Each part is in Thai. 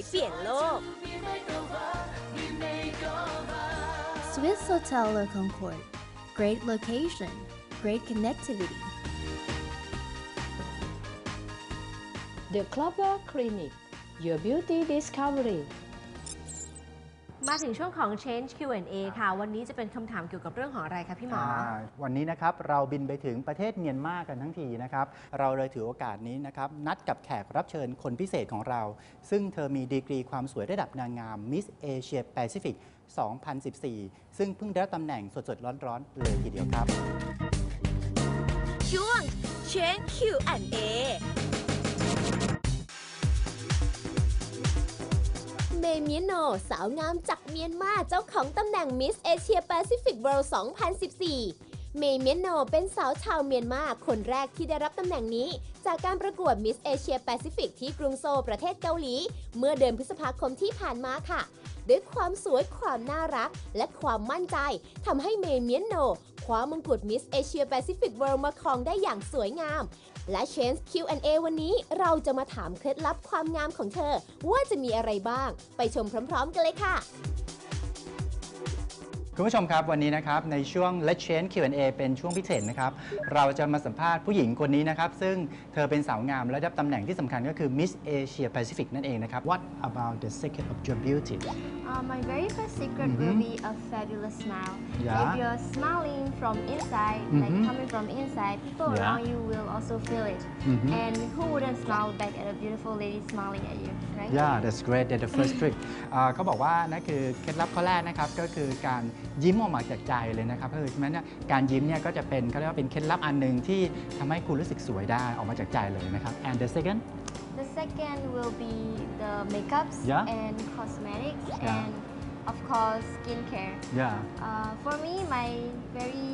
วยเปลี่ยนโลก Swiss Hotel Le Concorde. Great location, great connectivity. The Clover Clinic Your Beauty Discovery มาถึงช่วงของ Change Q&A ค่ะ วันนี้จะเป็นคำถามเกี่ยวกับเรื่องของอะไรคะพี่หมอาวันนี้นะครับเราบินไปถึงประเทศเมียนมากันทั้งทีนะครับ เราเลยถือโอกาสนี้นะครับ นัดกับแขกรับเชิญคนพิเศษของเรา ซึ่งเธอมีดีกรีความสวยระดับนางงาม Miss Asia Pacific 2014 ซึ่งเพิ่งได้รับตำแหน่งสดๆ ร้อนๆ เลยทีเดียวครับ ช่วง Change Q&A เมียโน สาวงามจากเมียนมาเจ้าของตำแหน่งมิสเอเชียแปซิฟิกเวิลด์2014 เมเมียโนเป็นสาวชาวเมียนมาคนแรกที่ได้รับตำแหน่งนี้ จากการประกวดมิสเอเชียแปซิฟิกที่กรุงโซลประเทศเกาหลี เมื่อเดือนพฤษภาคมที่ผ่านมาค่ะ ด้วยความสวยความน่ารัก และความมั่นใจทำให้เมเมียโนคว้ามงกุฎมิสเอเชียแปซิฟิกเวิลด์มาครองได้อย่างสวยงาม และเชนส์ Q&A วันนี้เราจะมาถามเคล็ดลับความงามของเธอ ว่าจะมีอะไรบ้าง ไปชมพร้อมๆกันเลยค่ะ คุณผู้ชมครับวันนี้นะครับในช่วง Let's Change Q&A เป็นช่วงพิเศษนะครับเราจะมาสัมภาษณ์ผู้หญิงคนนี้นะครับ ซึ่งเธอเป็นสาวงามและได้รับตำแหน่งที่สำคัญก็คือ Miss Asia Pacific นั่นเองนะครับ What about the secret of your beauty Uh, my very first secret will be a fabulous smile. Yeah. If you're smiling from inside, like Mhm. coming from inside, people Yeah. around you will also feel it. Mhm. And who wouldn't smile back at a beautiful lady smiling at you, right? Yeah that's great that's the first trick อ่าเขาบอกว่านั่นคือเคล็ดลับข้อแรกนะครับ ก็คือการยิ้มออกมาจากใจเลยนะครับก็คือฉะนั้นเนี่ยการยิ้มเนี่ยก็จะเป็นเขาเรียกว่าเป็นเคล็ดลับอันหนึ่งที่ทำให้คุณรู้สึกสวยได้ออกมาจากใจเลยนะครับ and the second The second will be the makeups Yeah. and cosmetics Yeah. and of course skincare. yeah Uh, for me, my very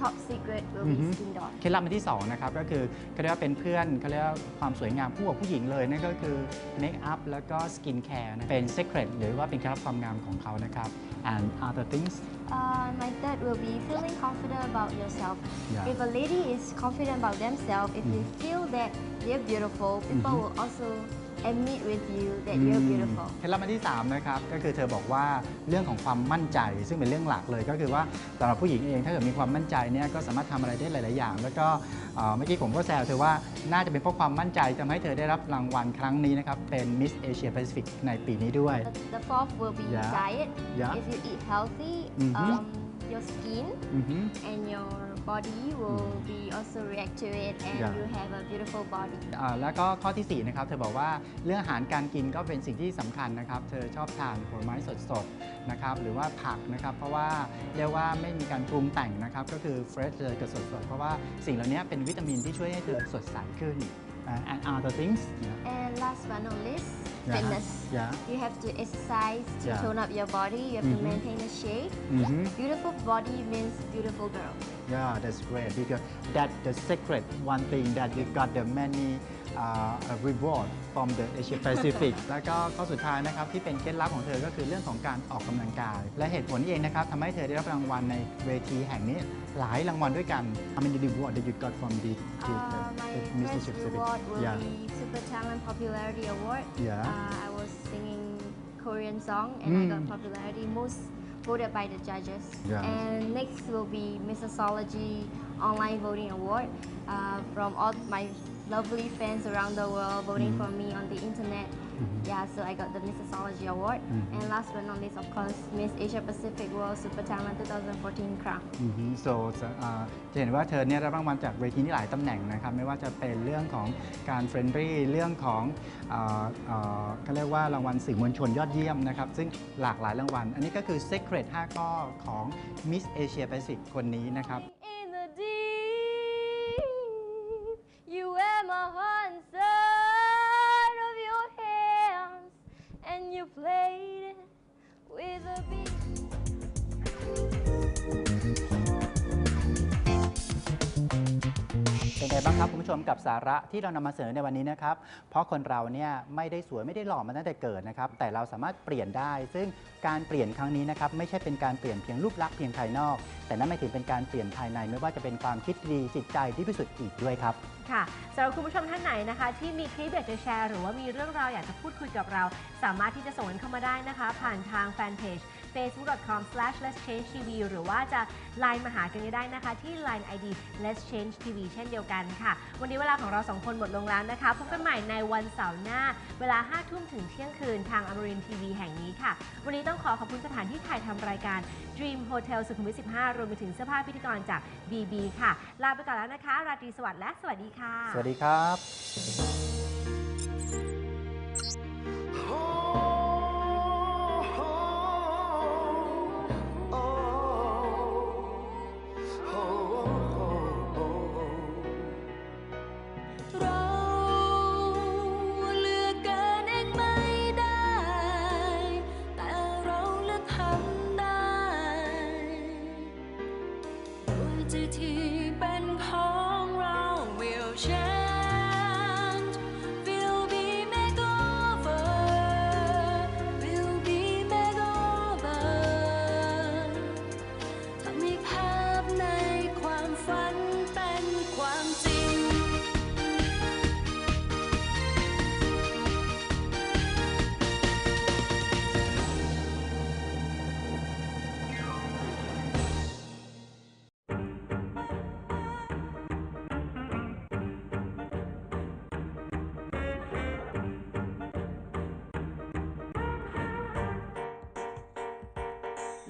top secret will Mhm. be skin dot. เคล็ดลับอันที่2นะครับก็คือเขาเรียกว่าเป็นเพื่อนเขาเรียกว่าความสวยงามคู่กับผู้หญิงเลยนั่นก็คือเมคอัพแล้วก็สกินแคร์นะเป็น secret หรือว่าเป็นเคล็ดลับความงามของเขานะครับ and other things Uh, my third will be feeling confident about yourself. Yeah. If a lady is confident about themselves, if they feel that they're beautiful, people Mhm. will also admit with you that you're อืม beautiful. เคล็ดลับอันที่3นะครับก็คือเธอบอกว่าเรื่องของความมั่นใจ ซึ่งเป็นเรื่องหลักเลยก็คือว่าสำหรับผู้หญิงเองถ้าเกิดมีความมั่นใจเนี่ยก็สามารถทำอะไรได้หลาย ๆ อย่าง แล้วก็เอ่อเมื่อกี้ผมก็แซวเธอว่าน่าจะเป็นเพราะความมั่นใจทำให้เธอได้รับรางวัลครั้งนี้นะครับเป็น Miss Asia Pacific ในปีนี้ด้วย The, the fourth will be Yeah. diet. Yeah. If you eat healthy, Mhm. um, your skin อือฮึ and your body will be also react to it and Yeah. you have a beautiful body. อ่าแล้วก็ข้อที่ 4 นะครับ เธอบอกว่าเรื่องอาหารการกินก็เป็นสิ่งที่สำคัญนะครับ เธอชอบทานผลไม้สดๆนะครับ หรือว่าผักนะครับ เพราะว่าเรียกว่าไม่มีการปรุงแต่งนะครับ ก็คือเฟรชเลยกับสดๆ เพราะว่าสิ่งเหล่านี้เป็นวิตามินที่ช่วยให้เธอสดใสขึ้น uh, and other things. Yeah. And last but not least, yeah. fitness. Yeah. You have to exercise to yeah. tone up your body. You have mm -hmm. to mm-hmm. maintain the shape. Mm -hmm. Beautiful body means beautiful girl. Yeah, that's great because that's the secret. One thing that you got the many uh, reward from the Asia Pacific แล้วก็ข้อสุดท้ายนะครับที่เป็นเคล็ดลับของเธอก็คือเรื่องของการออกกำลังกาย และเหตุผลนี้เองนะครับทำให้เธอได้รับรางวัลในเวทีแห่งนี้หลายรางวัลด้วยกัน How many reward that you got from the, the, Uh, my the Miss first Asia Pacific reward will Yeah be Super Talent Popularity Award. Yeah. Uh, I was singing Korean song and I got Mm. popularity most voted by the judges. Yeah. And next will be Missology Online Voting Award uh, from all my lovely fans around the world voting Mm. for me on the internet. Yeah, so I got the Missology Award. Mhm. And last but not least, of course, Miss Asia Pacific World Super Talent 2014 crown. อือฮึ so จะอ่าจะเห็นว่าเธอเนี่ยรับรางวัลจากเวทีนี้หลายตำแหน่งนะครับ ไม่ว่าจะเป็นเรื่องของการเฟรนดี้เรื่องของอ่าอ่าเขาเรียกว่ารางวัลสื่อมวลชนยอดเยี่ยมนะครับ ซึ่งหลากหลายรางวัล อันนี้ก็คือ Secret 5 ข้อของ Miss Asia Pacific คนนี้นะครับ played with a beat. เป็นไงงบ้างครับคุณผู้ชมกับสาระที่เรานำมาเสนอในวันนี้นะครับ เพราะคนเราเนี่ยไม่ได้สวยไม่ได้หล่อมาตั้งแต่เกิดนะครับ แต่เราสามารถเปลี่ยนได้ ซึ่งการเปลี่ยนครั้งนี้นะครับไม่ใช่เป็นการเปลี่ยนเพียงรูปลักษณ์เพียงภายนอก แต่นั่นหมายถึงเป็นการเปลี่ยนภายในไม่ว่าจะเป็นความคิดดีจิตใจที่พิสุทธิ์อีกด้วยครับ ค่ะสำหรับคุณผู้ชมท่านไหนนะคะ ที่มีคลิปอยากจะแชร์ หรือว่ามีเรื่องราวอยากจะพูดคุยกับเรา สามารถที่จะส่งกันเข้ามาได้นะคะ ผ่านทางแฟนเพจ facebook.com/let'schange.tv หรือว่าจะไลน์มาหากันได้นะคะ ที่ Line ID Let's Change TV เช่นเดียวกันค่ะ วันนี้เวลาของเราสองคนหมดลงแล้วนะคะ พบกันใหม่ในวันเสาร์หน้า เวลา 5 ทุ่มถึงเที่ยงคืนทางอมรินทีวีแห่งนี้ค่ะ วันนี้ต้องขอขอบคุณสถานที่ถ่ายทำรายการ Dream Hotel สุขุมวิท 15 รวมไปถึงเสื้อผ้าพิธีกรจาก BB ค่ะ ลาไปก่อนแล้วนะคะ ราตรีสวัสดิ์และสวัสดีค่ะสวัสดีครับเร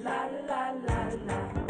La la la la.